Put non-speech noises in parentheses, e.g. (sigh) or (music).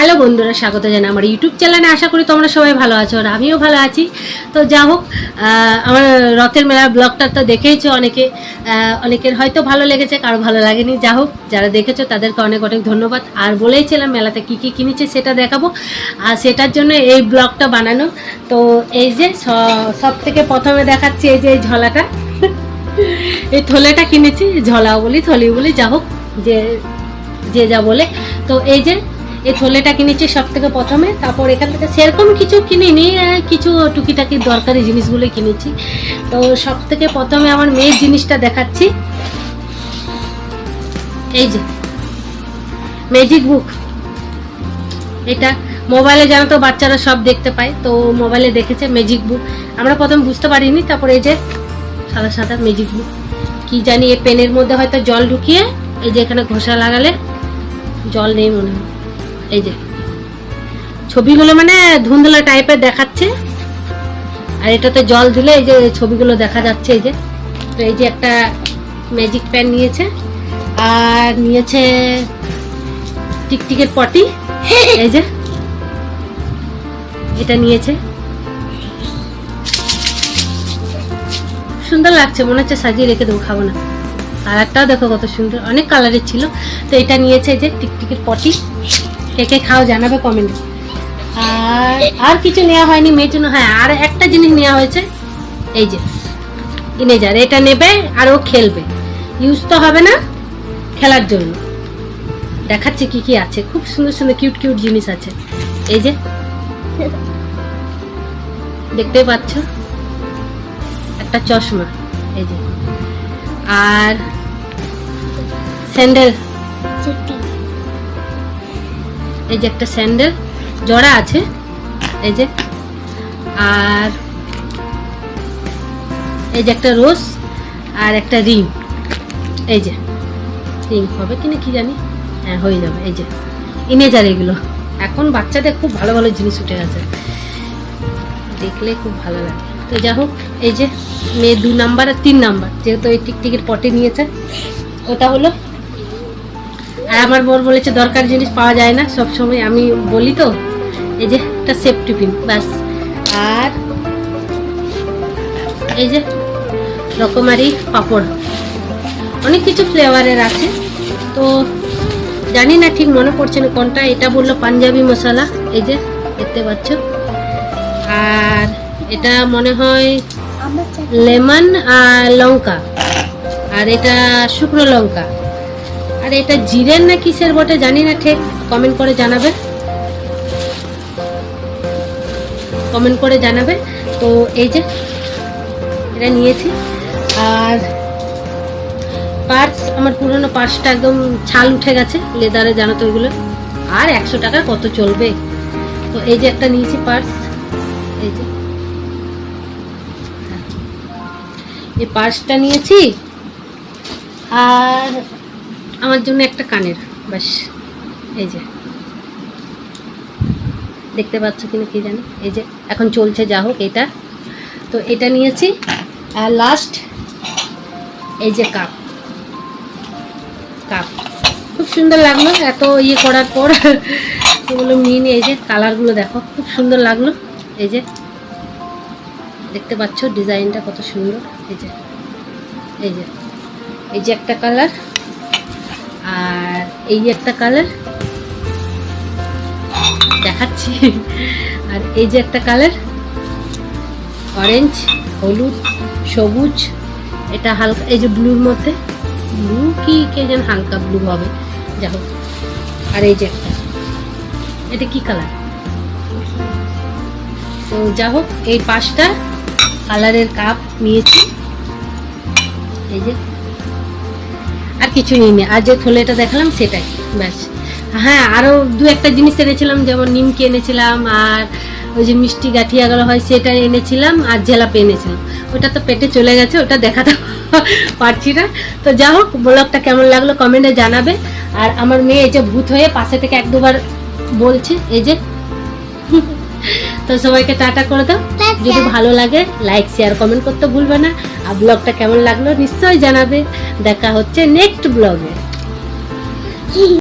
Hello বন্ধুরা, স্বাগত জানাই আমার ইউটিউব চ্যানেলে। আশা করি তোমরা সবাই ভালো আছো আর আমিও ভালো আছি। তো যা হোক আমার রথের মেলার ব্লগটা তো দেখেইছো অনেকে। অনেকের হয়তো ভালো লেগেছে, কারও ভালো লাগেনি। যা হোক, যারা দেখেছ, তাদেরকে অনেক অনেক ধন্যবাদ। আর বলেইছিলাম, মেলাতে কী কী কিনেছে সেটা দেখাবো। আর সেটার জন্য এই ব্লগটা বানানো। তো এই যে সব থেকে প্রথমে দেখাচ্ছি এই যে এই ঝলাটা। এই থলেটা কিনেছি, ঝলাও বলি, থলিও বলি, যা হোক, যে যে যা বলে। তো এই যে এই থলেটা কিনেছি সব থেকে প্রথমে, তারপর এখান থেকে সেরকম কিছু কিনিনি কিছু টুকিটাকি দরকারি জিনিসগুলো কিনেছি। তো সব থেকে প্রথমে আমার মেয়ের জিনিসটা দেখাচ্ছি। এই যে ম্যাজিক বুক এটা মোবাইলে জানো তো বাচ্চারা সব দেখতে পায়, তো মোবাইলে দেখেছে ম্যাজিক বুক আমরা প্রথম বুঝতে পারিনি, তারপর এই যে সাদা সাদা ম্যাজিক বুক কি জানি এই পেনের মধ্যে হয়তো জল ঢুকিয়ে, এই যে এখানে ঘষা লাগালে জল নেই মনে হয়। এই যে। ছবিগুলো মানে ধুন্দলা টাইপের দেখাচ্ছে। আর এটাতে জল দিলে এই যে ছবিগুলো দেখা যাচ্ছে এই যে। তো এই যে একটা ম্যাজিক প্যান নিয়েছে। আর নিয়েছে টিকটিকের পটি। এই যে। এটা নিয়েছে। সুন্দর লাগছে, মনে হচ্ছে সাজিয়ে রেখে দেবো, খাব না। কালারটাও দেখো কত সুন্দর, অনেক কালারের ছিল। তো এটা নিয়েছে যে টিকটিকের পটি। কে কে খাও জানাবে কমেন্টে আর আর কিছু নেওয়া হয়নি, মেয়ের জন্য হ্যাঁ আর একটা জিনিস নেওয়া হয়েছে, এই যে ইনেজার এটা নেবে আর ও খেলবে। ইউজ তো হবে না খেলার জন্য। দেখাচ্ছে কি কি আছে, খুব সুন্দর সুন্দর কিউট কিউট জিনিস আছে। এই যে, দেখতে পাচ্ছ? একটা চশমা, এই যে। আর স্যান্ডেল এই যে একটা স্যান্ডেল, জোড়া আছে, এই যে, আর এই যে একটা রোজ, আর একটা রিং এই যে রিং হবে কিনা কি জানি? হ্যাঁ হয়ে যাবে, এই যে, ইমেজার এগুলো। এখন বাচ্চাদের খুব ভালো ভালো জিনিস উঠে গেছে। দেখলে খুব ভালো লাগে। তো যা হোক, এই যে, মেয়ে দু নাম্বার আর তিন নাম্বার, যেহেতু এই টিকটিকের পটে নিয়েছে, ওটা হলো আর আমার বর বলেছে দরকার জিনিস পাওয়া যায় না সব সময় আমি বলি তো এই যে একটা সেফটি পিন ব্যাস। আর এই যে রকমারি পাপড় অনেক কিছু ফ্লেভারের আছে। তো জানি না ঠিক মনে পড়ছে না কোনটা এটা বলল পাঞ্জাবি মশলা এই যে দেখতে পাচ্ছ। আর এটা মনে হয় লেমন আর লঙ্কা আর এটা শুকনো লঙ্কা। আর এটা জিরের না কিসের বটে জানি না, ঠিক কমেন্ট করে জানাবে। কমেন্ট করে জানাবে। তো এই যে, এটা নিয়েছি। আর পার্স আমার পুরনো পার্সটা একদম ছাল উঠে গেছে লেদারে জানো তো ওইগুলো আর একশো টাকা কত চলবে? তো এই যে একটা নিয়েছি পার্স এই যে। এই পার্সটা নিয়েছি। আর আমার জন্য একটা কানের, ব্যাস, এই যে। দেখতে পাচ্ছ কিনা কি জানি? এই যে, এখন চলছে, যা হোক এটা। তো এটা নিয়েছি, আর লাস্ট এই যে কাপ কাপ খুব সুন্দর লাগল এত ইয়ে করার পর। (laughs) এগুলো নিয়ে এই যে কালারগুলো দেখো, খুব সুন্দর লাগল। এই যে, দেখতে পাচ্ছ ডিজাইনটা কত সুন্দর। এই যে এই যে এই যে একটা কালার আর এই যে একটা কালার দেখাচ্ছি। আর এই যে একটা কালার অরেঞ্জ হলুদ, সবুজ, এটা হালকা, এই যে ব্লুর মধ্যে ব্লু কি কে যেন হালকা ব্লু হবে যা হোক। আর এই যে একটা, এটা কি কালার? তো যা হোক, এই পাঁচটা কালারের কাপ নিয়েছি। এই যে আর কিছু নিইনি আর যে থলেটা দেখালাম সেটাই, ব্যাস। হ্যাঁ আরও দু একটা জিনিস এনেছিলাম, যেমন নিমকি এনেছিলাম, আর ওই যে মিষ্টি গাঠিয়াগুলো হয় সেটা এনেছিলাম, আর জেলাপি এনেছিলাম। ওটা তো পেটে চলে গেছে, ওটা দেখাতে (laughs) পারছি না। তো যা হোক, ব্লগটা কেমন লাগল কমেন্টে জানাবে। আর আমার মেয়ে এই যে ভূত হয়ে পাশে থেকে এক দুবার বলছে, এই যে তো সবাইকে টাটা করে দাও। যদি ভালো লাগে লাইক শেয়ার কমেন্ট করতে ভুলবে না। আর ব্লগটা কেমন লাগল নিশ্চয়ই জানাবে। দেখা হচ্ছে নেক্সট ব্লগে